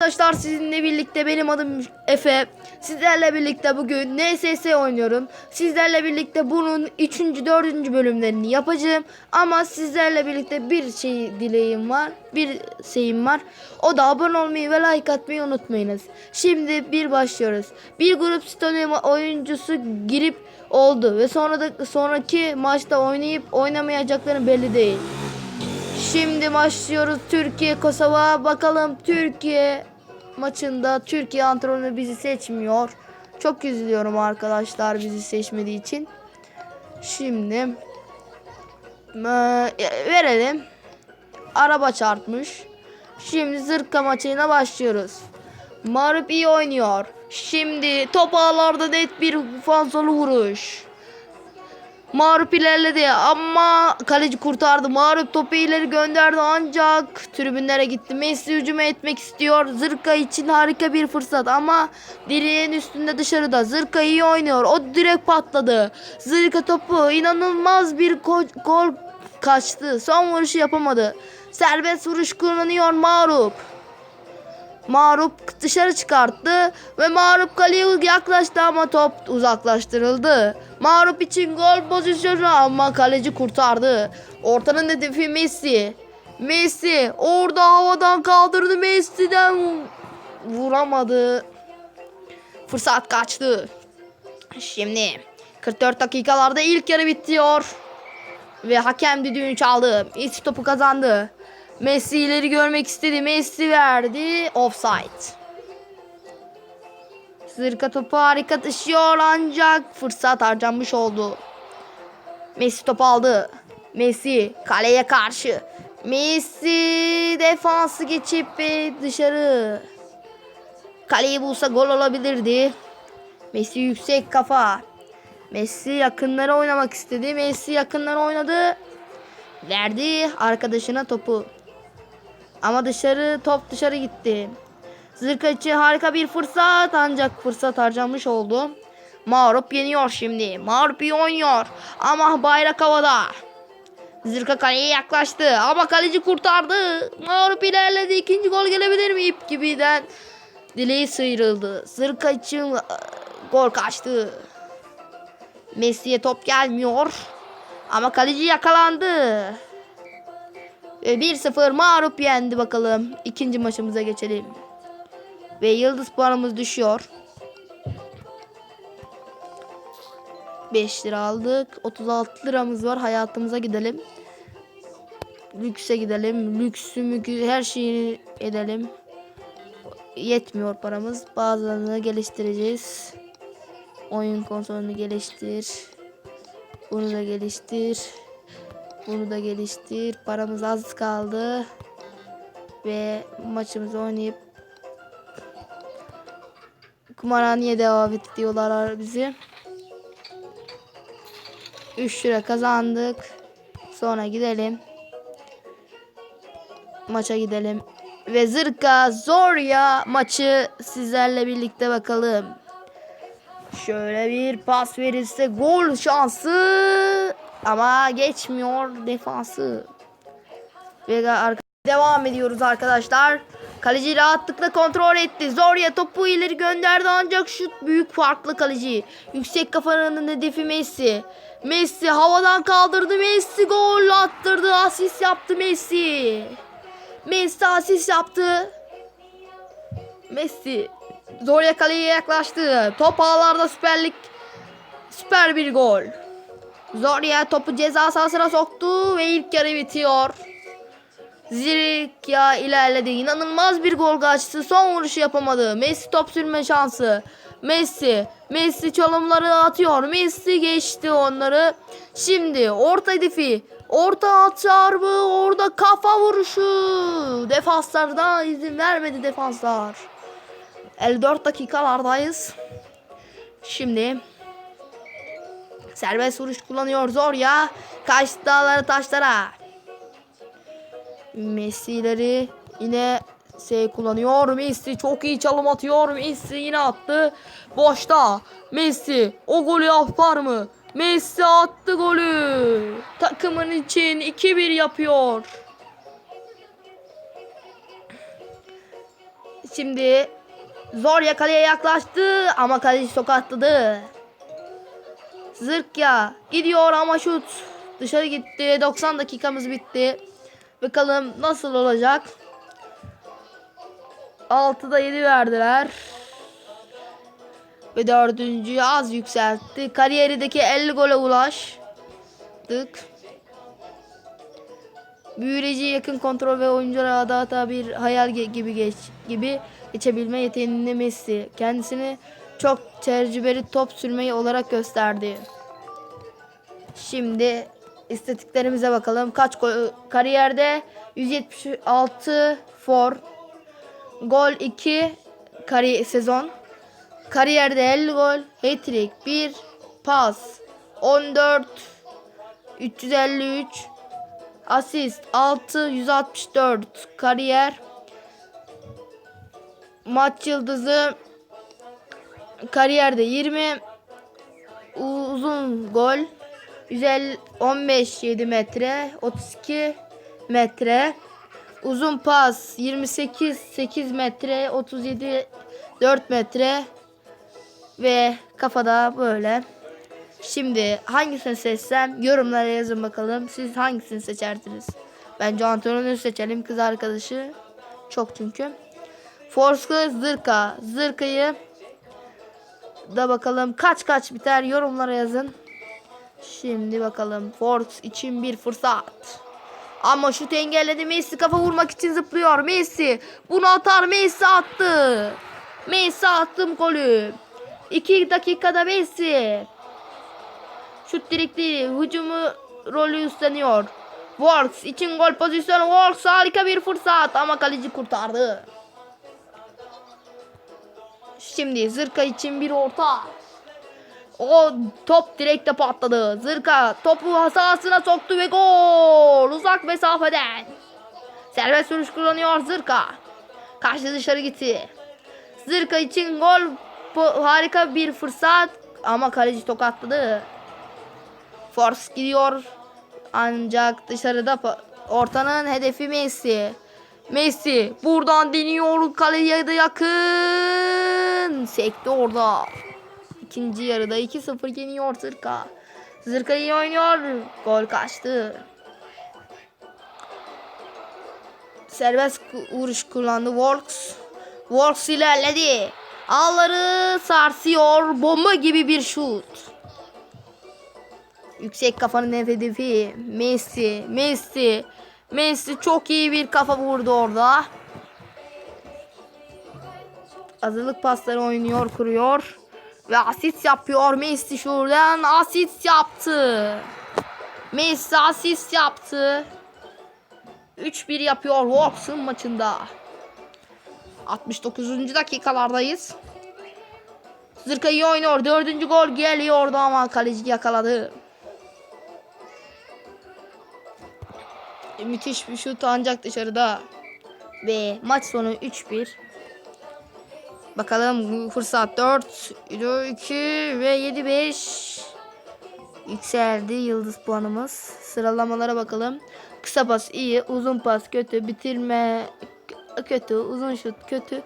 Arkadaşlar sizinle birlikte benim adım Efe. Sizlerle birlikte bugün NSS oynuyorum. Sizlerle birlikte bunun 3. 4. bölümlerini yapacağım. Ama sizlerle birlikte bir şey dileğim var. Bir şeyim var. O da abone olmayı ve like atmayı unutmayınız. Şimdi bir başlıyoruz. Bir grup Stone oyuncusu girip oldu ve sonra da sonraki maçta oynayıp oynamayacakları belli değil. Şimdi başlıyoruz Türkiye Kosova. Bakalım Türkiye maçında Türkiye antrenörü bizi seçmiyor. Çok üzülüyorum arkadaşlar bizi seçmediği için. Şimdi eee, verelim. Araba çarpmış. Şimdi zırka maçına başlıyoruz. Marip iyi oynuyor. Şimdi top ağlarda net bir fazlalı vuruş. Mağlup ilerledi ama kaleci kurtardı. Mağlup topu ileri gönderdi ancak tribünlere gitti. Messi hücum etmek istiyor. Zırka için harika bir fırsat ama direğin üstünde dışarıda. Zırka iyi oynuyor. O direkt patladı. Zırka topu inanılmaz bir gol kaçtı. Son vuruşu yapamadı. Serbest vuruş kullanıyor Mağlup. Mağlup dışarı çıkarttı ve Mağlup kaleye yaklaştı ama top uzaklaştırıldı. Mağlup için gol pozisyonu ama kaleci kurtardı. Ortanın hedefi Messi. Messi orada havadan kaldırdı Messi'den vuramadı. Fırsat kaçtı. Şimdi 44 dakikalarda ilk yarı bitiyor. Ve hakem düdüğünü çaldı. Messi topu kazandı. Messi ileri görmek istedi. Messi verdi. Offside. Zırka topu harika taşıyor ancak fırsat harcanmış oldu. Messi topu aldı. Messi kaleye karşı. Messi defansı geçip ve dışarı. Kaleyi bulsa gol olabilirdi. Messi yüksek kafa. Messi yakınlara oynamak istedi. Messi yakınlara oynadı. Verdi arkadaşına topu. Ama dışarı top dışarı gitti. Zırka için harika bir fırsat ancak fırsat harcanmış oldu. Mağlup yeniyor şimdi. Mağlup iyi oynuyor. Ama bayrak havada. Zırka kaleye yaklaştı ama kaleci kurtardı. Mağlup ilerledi. İkinci gol gelebilir mi? İp gibiden dileği sıyrıldı. Zırka için e, gol kaçtı. Messi'ye top gelmiyor. Ama kaleci yakalandı. Ve 1-0 mağlup yendi bakalım. İkinci maçımıza geçelim. Ve yıldız puanımız düşüyor. 5 lira aldık. 36 liramız var. Hayatımıza gidelim. Lükse gidelim. Lüksü mükü her şeyi edelim. Yetmiyor paramız. Bazılarını geliştireceğiz. Oyun konsolunu geliştir. Bunu da geliştir. Bunu da geliştir. Paramız az kaldı. Ve maçımızı oynayıp kumarhaneye devam et diyorlar bizi. 3 lira kazandık. Sonra gidelim. Maça gidelim. Ve Zırka Zorya maçı sizlerle birlikte bakalım. Şöyle bir pas verirse gol şansı ama geçmiyor defansı. Ve arka devam ediyoruz arkadaşlar. Kaleci rahatlıkla kontrol etti. Zorya topu ileri gönderdi ancak şut büyük farklı kaleci. Yüksek kafanın hedefi Messi. Messi havadan kaldırdı. Messi gol attırdı. Asist yaptı Messi. Messi asist yaptı. Messi Zorya kaleye yaklaştı. Top ağlarda süperlik süper bir gol. Zorya topu ceza sahasına soktu ve ilk yarı bitiyor. Zirikya ilerledi. İnanılmaz bir gol kaçtı. Son vuruşu yapamadı. Messi top sürme şansı. Messi. Messi çalımları atıyor. Messi geçti onları. Şimdi orta hedefi. Orta at çarpı. Orada kafa vuruşu. Defanslardan izin vermedi defanslar. 54 dakikalardayız. Şimdi serbest vuruş kullanıyor zor ya. Kaçtı dağları taşlara. Messi'leri yine şey kullanıyor. Messi çok iyi çalım atıyor. Messi yine attı. Boşta. Messi o golü yapar mı? Messi attı golü. Takımın için 2-1 yapıyor. Şimdi zor yakalaya yaklaştı ama kaleci tokatladı. Zırkya gidiyor ama şut dışarı gitti. 90 dakikamız bitti. Bakalım nasıl olacak. 6'da 7 verdiler. Ve dördüncüyü az yükseltti. Kariyerideki 50 gole ulaştık. Büyüleci yakın kontrol ve oyunculara adeta bir hayal gibi geç gibi geçebilme yeteneğinde Messi kendisini çok tecrübeli top sürmeyi olarak gösterdi. Şimdi istatistiklerimize bakalım. Kaç gol kariyerde 176 for gol 2 kari sezon. Kariyerde 50 gol, hat-trick 1, pas 14 353 Asist 6 164 kariyer maç yıldızı kariyerde 20 uzun gol 150 15 7 metre 32 metre uzun pas 28 8 metre 37 4 metre ve kafada böyle Şimdi hangisini seçsem yorumlara yazın bakalım. Siz hangisini seçerdiniz? Bence Antonio'yu seçelim kız arkadaşı. Çok çünkü. Forska Zırka. Zırka'yı da bakalım kaç kaç biter yorumlara yazın. Şimdi bakalım Forks için bir fırsat. Ama şut engelledi Messi kafa vurmak için zıplıyor Messi. Bunu atar Messi attı. Messi attım golü. 2 dakikada Messi. Şut direkli hücumu rolü üstleniyor. Works için gol pozisyonu. Works harika bir fırsat ama kaleci kurtardı. Şimdi Zırka için bir orta. O top direkte patladı. Zırka topu sahasına soktu ve gol. Uzak mesafeden. Serbest vuruş kullanıyor Zırka. Karşı dışarı gitti. Zırka için gol harika bir fırsat ama kaleci tokatladı. Force gidiyor. Ancak dışarıda ortanın hedefi Messi. Messi buradan deniyor kaleye de yakın. Sekti orada. İkinci yarıda 2-0 yeniyor Zırka. Zırka iyi oynuyor. Gol kaçtı. Serbest vuruş kullandı Works. Works ilerledi. Ağları sarsıyor. Bomba gibi bir şut. Yüksek kafanın hedefi Messi. Messi. Messi çok iyi bir kafa vurdu orada. Hazırlık pasları oynuyor, kuruyor. Ve asist yapıyor Messi şuradan. Asist yaptı. Messi asist yaptı. 3-1 yapıyor Wolves'ın maçında. 69. dakikalardayız. Zırka iyi oynuyor. Dördüncü gol geliyordu ama kaleci yakaladı. Müthiş bir şut ancak dışarıda. Ve maç sonu 3-1. Bakalım fırsat 4, 2 ve 7-5. Yükseldi yıldız puanımız. Sıralamalara bakalım. Kısa pas iyi, uzun pas kötü, bitirme kötü, uzun şut kötü.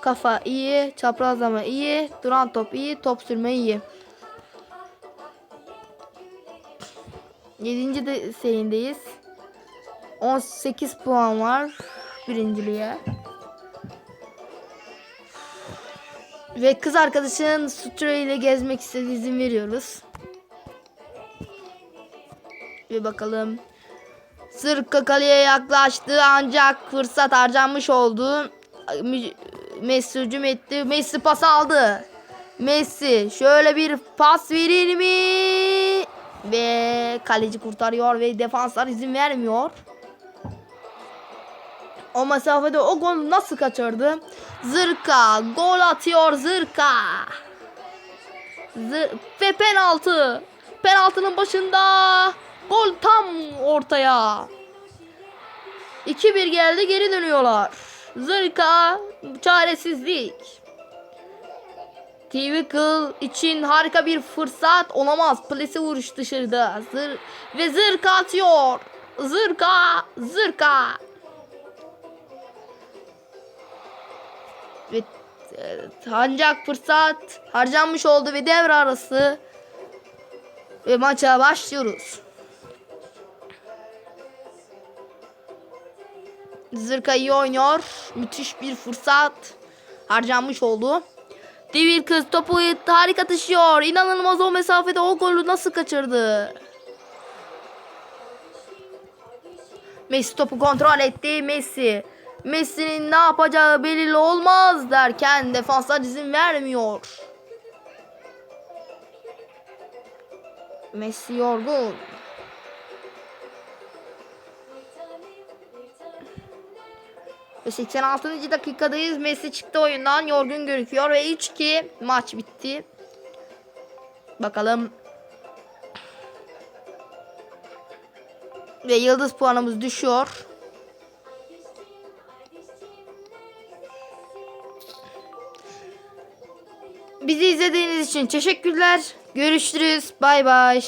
Kafa iyi, çaprazlama iyi, duran top iyi, top sürme iyi. 7. de serindeyiz. 18 puan var birinciliğe. Ve kız arkadaşın Sutra ile gezmek istediği izin veriyoruz. Ve bakalım. Sırka kaleye yaklaştı ancak fırsat harcanmış oldu. Messi hücum etti. Messi pas aldı. Messi şöyle bir pas verir mi? Ve kaleci kurtarıyor ve defanslar izin vermiyor. O mesafede o gol nasıl kaçırdı? Zırka gol atıyor Zırka. Zır ve penaltı. Penaltının başında gol tam ortaya. 2-1 geldi geri dönüyorlar. Zırka çaresizlik. TV Kıl için harika bir fırsat olamaz. Plesi vuruş dışarıda. Zır ve Zırka atıyor. Zırka, Zırka. Ancak fırsat harcanmış oldu ve devre arası ve maça başlıyoruz. Zırka iyi oynuyor. Müthiş bir fırsat harcanmış oldu. Devir kız topu harika taşıyor. İnanılmaz o mesafede o golü nasıl kaçırdı? Messi topu kontrol etti. Messi. Messi'nin ne yapacağı belirli olmaz derken defanslar izin vermiyor. Messi yorgun. Ve 86. dakikadayız. Messi çıktı oyundan. Yorgun gözüküyor ve 3-2 maç bitti. Bakalım. Ve yıldız puanımız düşüyor. Bizi izlediğiniz için teşekkürler. Görüşürüz. Bay bay.